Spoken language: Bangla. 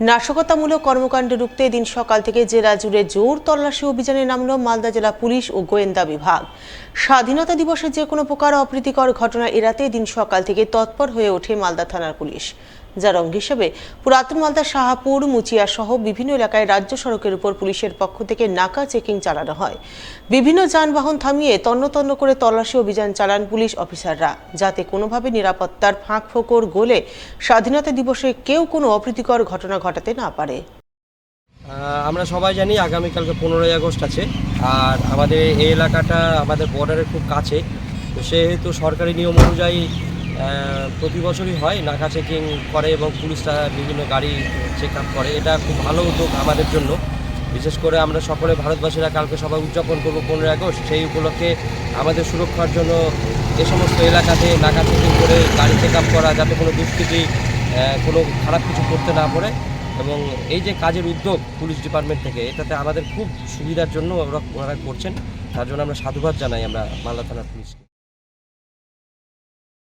নাশকতামূলক কর্মকাণ্ড রুখতে দিন সকাল থেকে জেলা জুড়ে জোর তল্লাশি অভিযানে নামল মালদা জেলা পুলিশ ও গোয়েন্দা বিভাগ। স্বাধীনতা দিবসে যে কোনো প্রকার অপ্রীতিকর ঘটনা এড়াতে দিন সকাল থেকে তৎপর হয়ে ওঠে মালদা থানার পুলিশ। যার অঙ্গ হিসেবে পুরাতন মালদা, শাহাপুর, মুচিয়া সহ বিভিন্ন এলাকায় রাজ্য সড়কের উপর পুলিশের পক্ষ থেকে নাকা চেকিং চালানো হয়। বিভিন্ন যানবাহন থামিয়ে তন্ন তন্ন করে তল্লাশি অভিযান চালান পুলিশ অফিসাররা, যাতে কোনোভাবে নিরাপত্তার ফাঁক ফোকর গোলে স্বাধীনতা দিবসে কেউ কোনো অপ্রীতিকর ঘটনা ঘটাতে না পারে। আমরা সবাই জানি আগামীকালকে পনেরোই আগস্ট আছে, আর আমাদের এই এলাকাটা আমাদের বর্ডারের খুব কাছে। তো সেহেতু সরকারি নিয়ম অনুযায়ী প্রতি বছরই হয়। নাকা চেকিং করে এবং পুলিশরা বিভিন্ন গাড়ি চেক আপ করে। এটা খুব ভালো উদ্যোগ আমাদের জন্য। বিশেষ করে আমরা সকলে ভারতবাসীরা কালকে সবাই উদযাপন করব পনেরোই আগস্ট। সেই উপলক্ষে আমাদের সুরক্ষার জন্য এ সমস্ত এলাকাতে নাকা চেকিং করে গাড়ি চেক আপ করা যাতে কোনো দুষ্কৃতি কোনো খারাপ কিছু করতে না পারে এবং এই যে কাজের উদ্যোগ পুলিশ ডিপার্টমেন্ট থেকে, এটাতে আমাদের খুব সুবিধার জন্য ওরা ওনারা করছেন। তার জন্য আমরা সাধুবাদ জানাই আমরা মালদা থানার পুলিশকে।